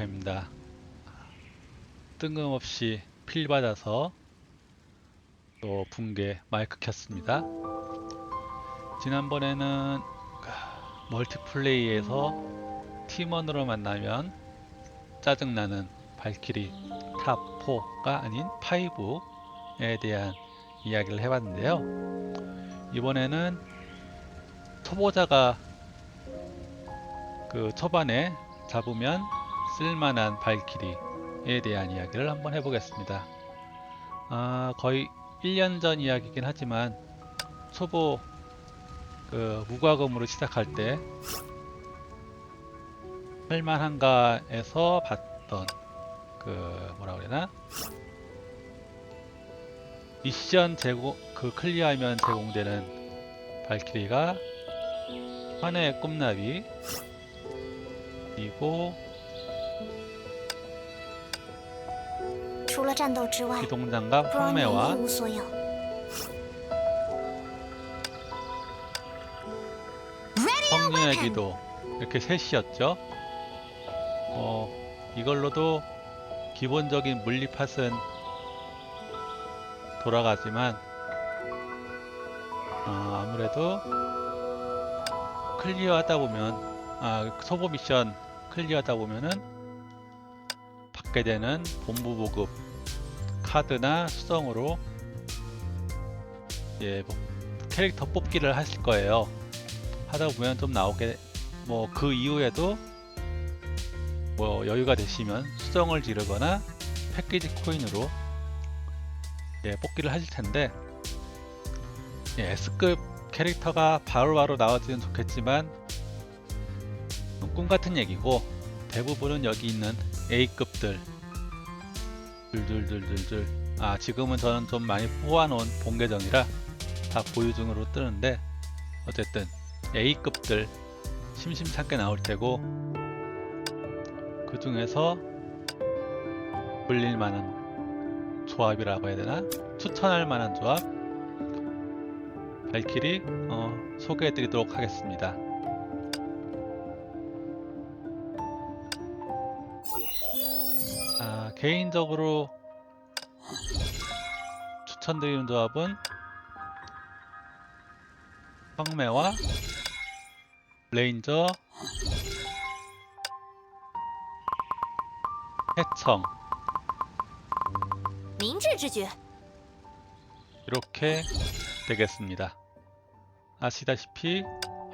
마이카입니다. 뜬금없이 필 받아서 또 붕괴 마이크 켰습니다. 지난번에는 멀티플레이에서 팀원으로 만나면 짜증나는 발키리 탑 4가 아닌 5에 대한 이야기를 해봤는데요. 이번에는 초보자가 그 초반에 잡으면 쓸만한 발키리에 대한 이야기를 한번 해보겠습니다. 아, 거의 1년 전 이야기긴 하지만 초보 그 무과금으로 시작할 때 할만한가에서 봤던 그 뭐라 그래나 미션 제공 그 클리어하면 제공되는 발키리가 환의 꿈나비 그리고 기동장과 황매와 성녀의 기도. 이렇게 셋이었죠. 어, 이걸로도 기본적인 물리 팟은 돌아가지만 아, 아무래도 클리어하다 보면 아, 소보 미션 클리어하다 보면은 받게 되는 본부 보급. 카드나 수성으로 예, 뭐 캐릭터 뽑기를 하실 거예요. 하다 보면 좀 나오게 뭐 그 이후에도 뭐 여유가 되시면 수정을 지르거나 패키지 코인으로 예, 뽑기를 하실 텐데 예, S급 캐릭터가 바로바로 나와주면 좋겠지만 꿈 같은 얘기고 대부분은 여기 있는 A급들 둘둘둘둘둘 아 지금은 저는 좀 많이 뽑아놓은 본계정이라 다 보유 중으로 뜨는데 어쨌든 A급들 심심찮게 나올 테고 그 중에서 불릴 만한 조합이라고 해야 되나? 추천할 만한 조합 발키리 어, 소개해 드리도록 하겠습니다. 개인적으로 추천드리는 조합은 황매와 레인저 해청 이렇게 되겠습니다. 아시다시피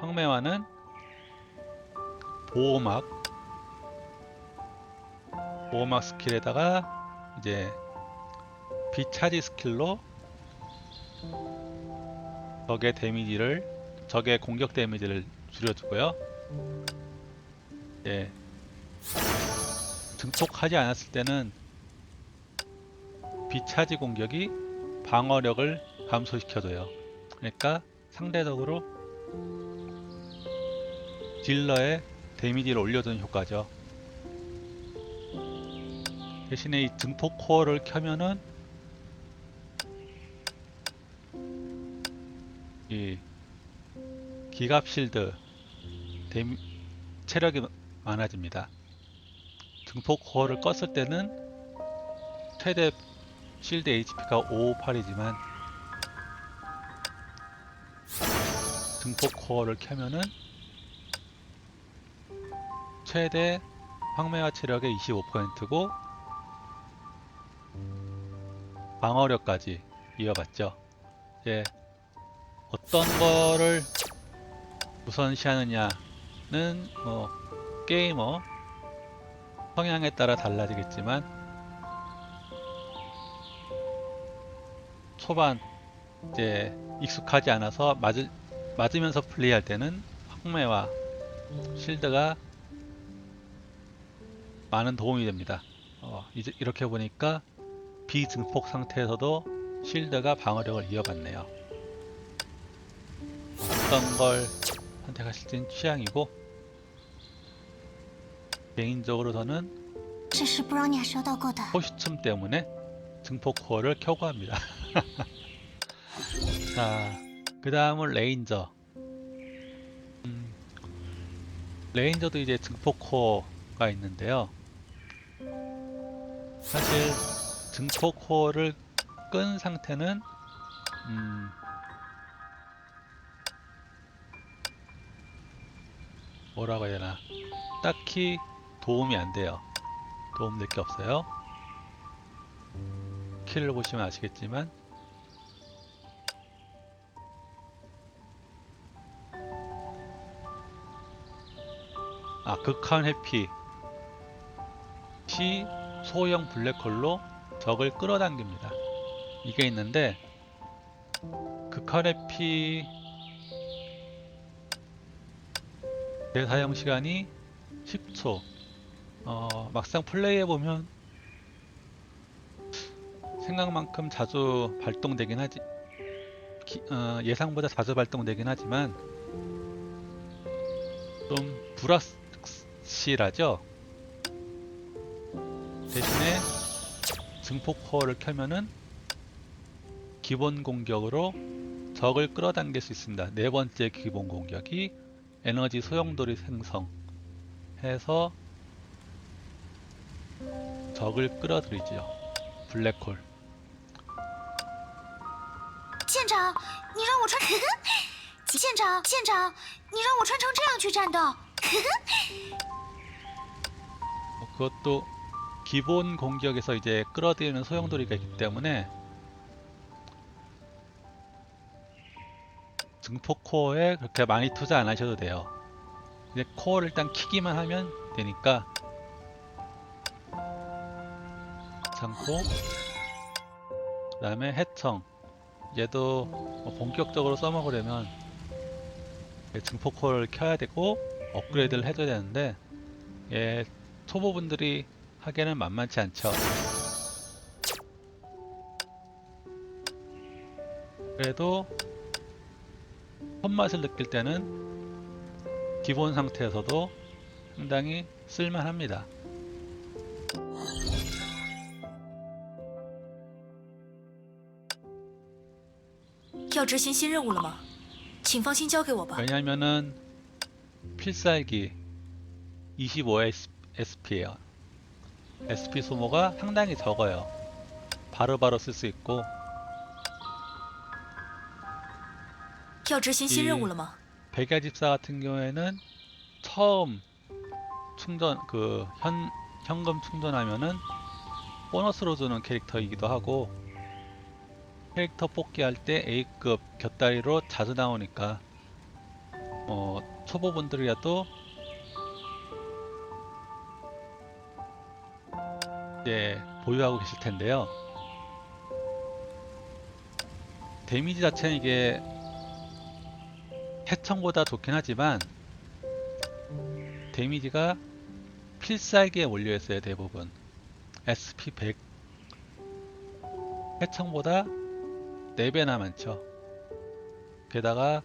황매화는 보호막 보호막 스킬에다가 이제 비차지 스킬로 적의 데미지를 적의 공격 데미지를 줄여주고요. 예. 증폭하지 않았을 때는 비차지 공격이 방어력을 감소시켜줘요. 그러니까 상대적으로 딜러의 데미지를 올려주는 효과죠. 대신에 이 증폭 코어를 켜면은 이 기갑 실드 데미, 체력이 많아집니다. 증폭 코어를 껐을 때는 최대 실드 HP가 558이지만 증폭 코어를 켜면은 최대 황매화 체력의 25%고 방어력까지 이어봤죠. 이제 어떤 거를 우선시하느냐는 뭐 게이머 성향에 따라 달라지겠지만 초반 이제 익숙하지 않아서 맞을, 맞으면서 플레이할 때는 황매와 실드가 많은 도움이 됩니다. 어, 이제 이렇게 보니까 비증폭 상태에서도 실드가 방어력을 이어갔네요. 어떤 걸 선택하실지는 취향이고 개인적으로 저는 호시춤 때문에 증폭 코어를 켜고 합니다. 자, 그 다음은 레인저. 음, 레인저도 이제 증폭 코어가 있는데요. 사실 증폭 코어를 끈 상태는 음, 뭐라고 해야 되나 딱히 도움이 안 돼요. 도움 될 게 없어요. 키를 보시면 아시겠지만 아 극한 회피 시 소형 블랙홀로 적을 끌어당깁니다. 이게 있는데 극한 회피 대사용 시간이 10초 어, 막상 플레이해 보면 생각만큼 자주 발동되긴 하지 기- 어, 예상보다 자주 발동되긴 하지만 좀 불확실하죠 대신에 증폭 코어를 켜면은 기본 공격으로 적을 끌어당길 수 있습니다 네 번째 기본 공격이 에너지 소용돌이 생성 해서 적을 끌어들이죠 블랙홀 舰长，你让我穿，舰长，舰长，你让我穿成这样去战斗。 뭐 그것도 기본 공격에서 이제 끌어들이는 소용돌이가 있기 때문에 증폭 코어에 그렇게 많이 투자 안 하셔도 돼요. 이제 코어를 일단 키기만 하면 되니까. 참고 그 다음에 해청. 얘도 뭐 본격적으로 써먹으려면 증폭 코어를 켜야 되고 업그레이드를 해줘야 되는데 얘 초보분들이 하기에는 만만치 않죠. 그래도 헛맛을 느낄 때는 기본 상태에서도 상당히 쓸만합니다. 왜냐하면 필살기 25SP에요. SP 소모가 상당히 적어요. 바로바로 쓸 수 있고 要执行新任务了吗？ 백야집사 같은 경우에는 처음 충전 그 현, 현금 충전하면은 보너스로 주는 캐릭터이기도 하고 캐릭터 뽑기 할 때 A급 곁다리로 자주 나오니까 어, 초보분들이라도 이제 보유하고 계실 텐데요. 데미지 자체는 이게 해청보다 좋긴 하지만 데미지가 필살기에 몰려있어요 대부분. SP 100 해청보다 4배나 많죠. 게다가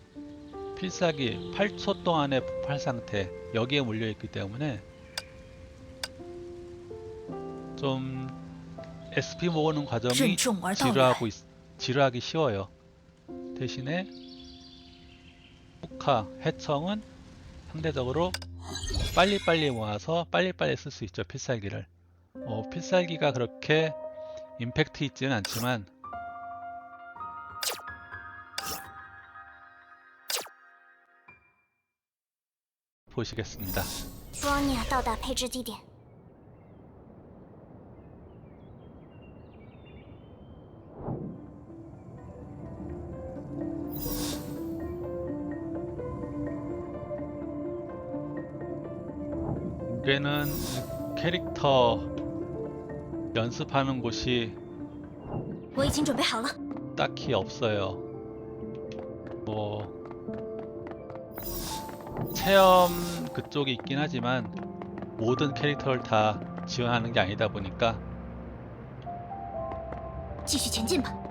필살기 8초 동안의 폭발 상태 여기에 몰려있기 때문에 좀 SP 모으는 과정이 任重而道远。 지루하고 있- 지루하기 쉬워요. 대신에 후카, 해청은 상대적으로 빨리빨리 모아서 빨리빨리 쓸 수 있죠 필살기를. 어, 필살기가 그렇게 임팩트 있지는 않지만 보시겠습니다. 布朗尼亚到达配置地点， 이게는 캐릭터 연습하는 곳이 딱히 없어요. 뭐 체험 그쪽이 있긴 하지만 모든 캐릭터를 다 지원하는 게 아니다 보니까 继续前进吧。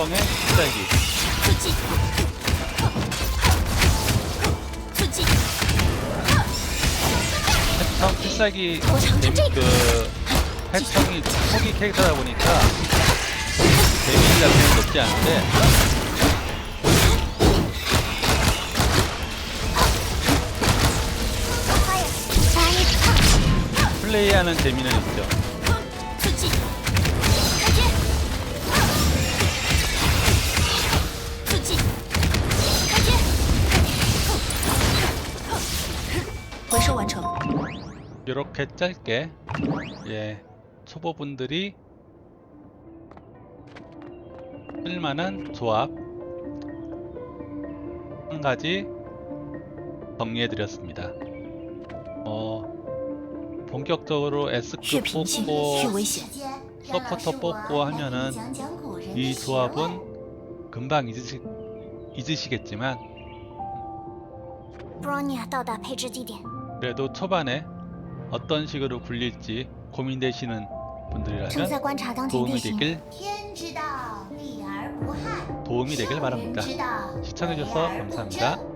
성의 시달기 성 필살기 그 활성이 초기 캐릭터다 보니까 데미지 자체는 높지 않은데 플레이하는 재미는 있죠. 回收完成。 이렇게 짧게 예 초보분들이 쓸만한 조합 한 가지 정리해 드렸습니다. 어 본격적으로 S급 血平性，血 뽑고 危险。 서포터 뽑고 하면은 이 조합은 금방 잊으시, 잊으시겠지만 布罗尼亚到达配置地点， 그래도 초반에 어떤 식으로 굴릴지 고민되시는 분들이라면 도움이 되길 도움이 되길 바랍니다. 시청해주셔서 감사합니다.